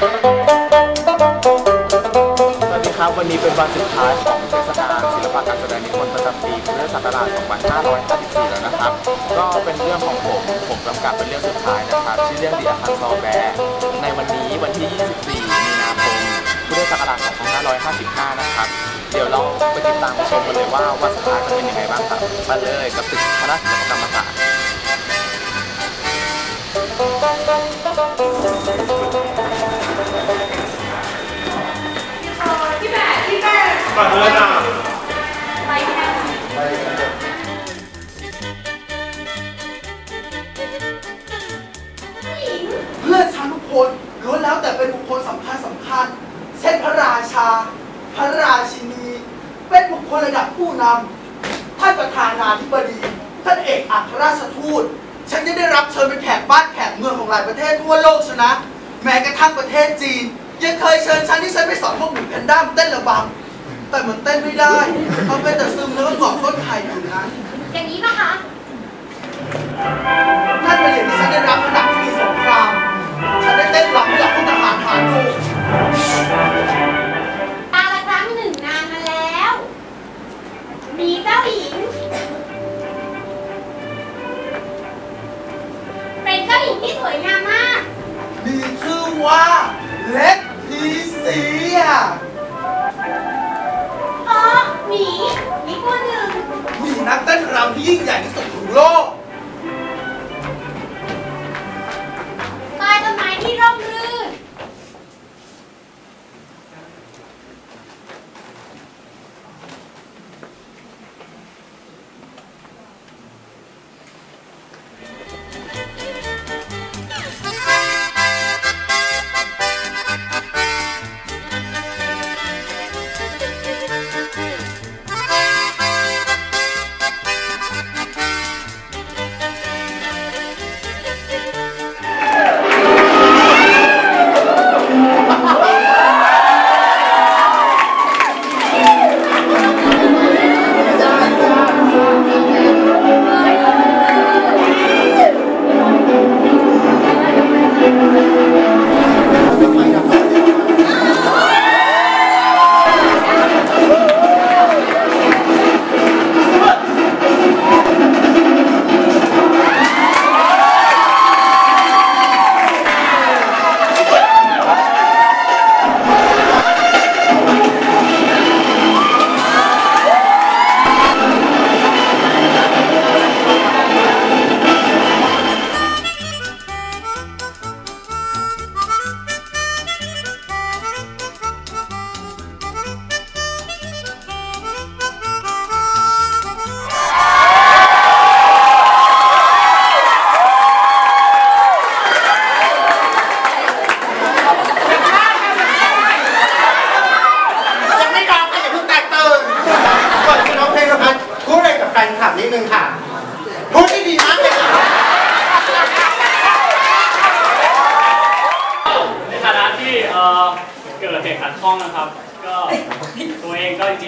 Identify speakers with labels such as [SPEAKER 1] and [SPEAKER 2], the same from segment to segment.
[SPEAKER 1] สวัสดีครับ วันนี้เป็นวันสุดท้ายของเทศกาลศิลปะการแสดงนิพนธ์ประจำปีพุทธศักราช 2554 แล้วนะครับ ก็เป็นเรื่องของผม ผมกำกับเป็นเรื่องสุดท้ายนะครับ ชื่อเรื่องดีอาคารซอแบร์ในวันนี้วันที่ 24 มีนาคมพุทธศักราช 2555 นะครับ เดี๋ยวเราไปติดตามชมกันเลยว่าวันสุดท้ายจะเป็นยังไงบ้างครับมาเลยกับตึกคณะศิลปกรรมศาสตร์
[SPEAKER 2] แม่
[SPEAKER 3] ก่อนเลยนะ
[SPEAKER 2] ไป
[SPEAKER 4] เพื่อนฉันทุกคนล้วนแล้วแต่เป็นบุคคลสำคัญสำคัญ เช่นพระราชา พระราชินี เป็นบุคคลระดับผู้นำท่านประธานาธิบดี ท่านเอกอัครราชทูต ฉันจะได้รับเชิญเป็นแขกบ้านแขกเมืองของหลายประเทศทั่วโลกชนะ แม้กระทั่งประเทศจีน ยังเคยเชิญฉันที่ฉันไปสอนพวกหนูแพนด้ามเต้นระบำ แต่มันเต้นไม่ได้เขาเป็นแต่ซึมแล้วก็เกาะต้นไผ่อยู่นั้น
[SPEAKER 2] อย่างนี้ป่ะคะ
[SPEAKER 4] นั่นเป็นเหตุที่ฉันได้รับขณะที่มีสงครามฉันได้เต้นรำให้กับพวกทหารหารดู
[SPEAKER 2] ตาละครั้งหนึ่งนานมาแล้ว มีเจ้าหญิง เป็นเจ้าหญิงที่สวยงามมาก
[SPEAKER 4] มีชื่อว่าเล็กทีเซีย
[SPEAKER 2] อ๋อ หมีหมีตัวหนึ่ง
[SPEAKER 4] มีนักเต้นรำที่ยิ่งใหญ่ที่สุดของโลก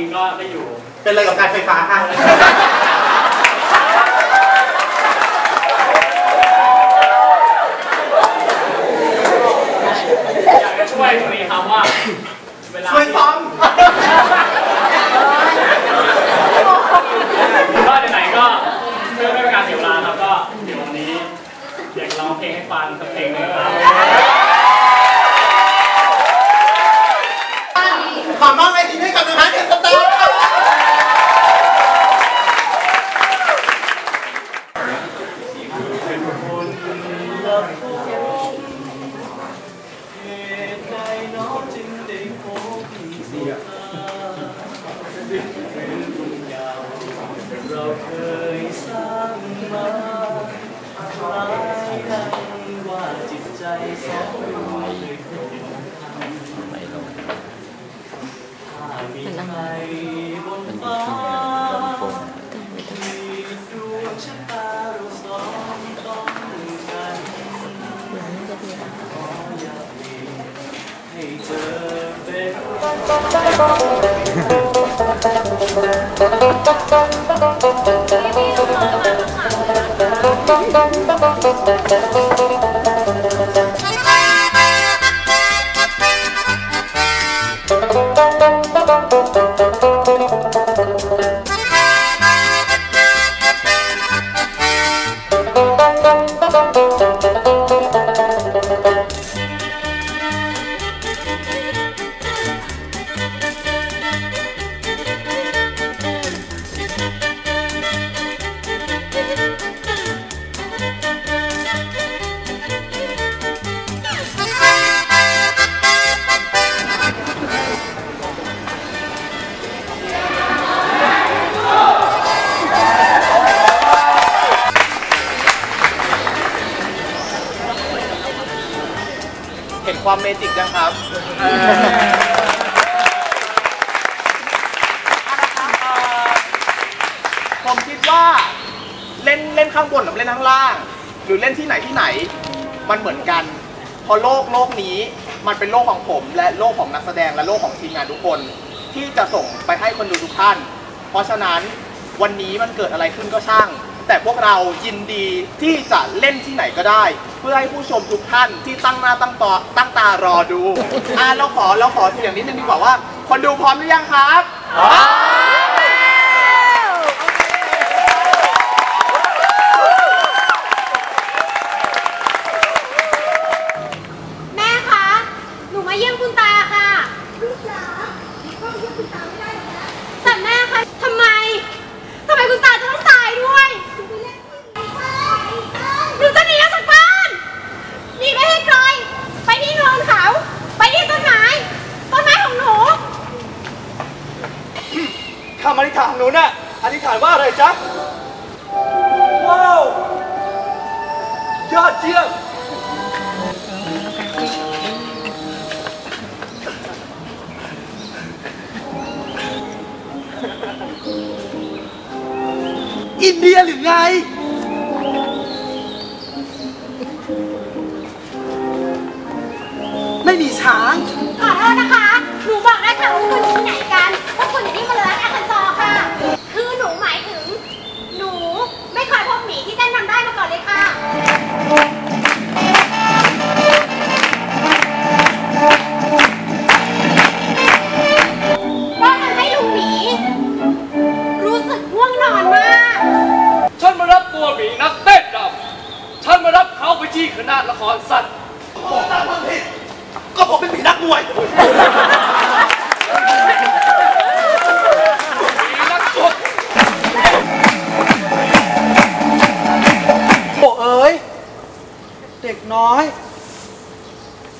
[SPEAKER 2] ริ
[SPEAKER 3] ง
[SPEAKER 5] ๆก็ได้อยู่
[SPEAKER 3] เป็นอะไรกับการไฟฟ้าค่ะ
[SPEAKER 5] อยากจะช่วยตรงนี้ครับว่าเวลา
[SPEAKER 3] ช่วยซ้อม
[SPEAKER 5] ก็ไหนๆก็เพื่อไม่เป็นการเสียเวลาครับก็เดี๋ยววันนี้อยากร้องเพลงให้ฟังสักเพลงหนึงครับ
[SPEAKER 3] ขอมอบเวที เรา
[SPEAKER 5] เคยสร้างมาคล้ายกันว่าจิตใจสองเราเคยผูกพันถ้ามีใครบนฟ้ามีดวงชะตาเราสองต้องกันขออย่าเปลี่ยนให้เธอเป็น
[SPEAKER 2] เจิ
[SPEAKER 6] กยังครับเออผมคิดว่าเล่นเล่นข้างบนกับเล่นข้างล่าง หรือเล่นที่ไหนที่ไหน มันเหมือนกันเพราะโลกโลกนี้มันเป็นโลกของผม และโลกของนักแสดงและโลกของทีมงานทุกคน ที่จะส่งไปให้คนดูทุกท่าน เพราะฉะนั้นวันนี้มันเกิดอะไรขึ้นก็ช่าง แต่พวกเรายินดีที่จะเล่นที่ไหนก็ได้ เพื่อให้ผู้ชมทุกท่านที่ตั้งหน้าตั้งตอตั้งตารอดูอ่าเราขอเราขอเสียงนิดนึงดีกว่าว่า คนดูพร้อมหรือยังครับพร้อม
[SPEAKER 2] แม่คะ หนูมาเยี่ยมคุณตาค่ะลูกจ๋าพ่อเยี่ยมคุณตาไม่ได้แล้วแต่แม่คะทำไม ทำไมคุณตาจะต้องตายด้วยหนูจะหนีออกจากบ้านหนีไปให้ไกล ไปที่เนินเขา ไปที่ต้นไม้ ต้นไม้ของหนู
[SPEAKER 5] คำอธิษฐานของหนูน่ะอธิษฐานว่าอะไรจ๊ะ ว้าว ยอดเยี่ยมอินเดียหรือไง
[SPEAKER 4] ไม่มีช้าง
[SPEAKER 2] ขอโทษนะคะ คณะละ
[SPEAKER 5] ครสัตว์บอกตามความผิด ก็ผมเป็นหมีนักมวยหมีนักชก
[SPEAKER 4] โอ้เอ้ย เด็กน้อย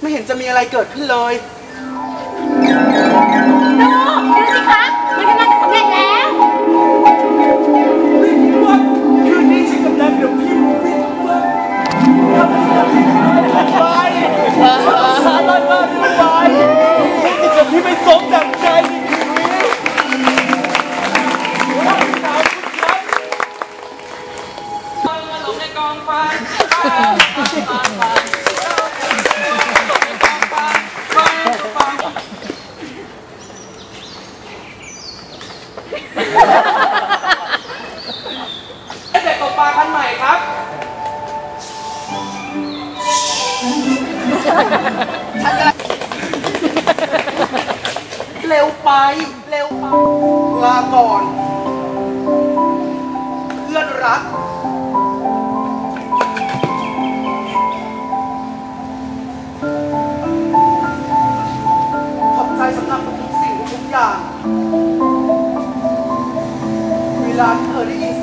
[SPEAKER 4] ไม่เห็นจะมีอะไรเกิดขึ้นเลย
[SPEAKER 5] อะไรมาดูไปที่จบที่ไม่สม เร็
[SPEAKER 4] วไป เร็วไปลาก่อน เพื่อนรัก ขอบใจสำหรับทุกสิ่งทุกอย่าง เวลาที่เธอได้ยิน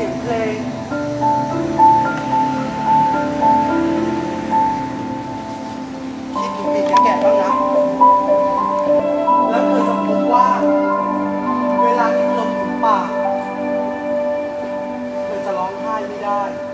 [SPEAKER 4] อ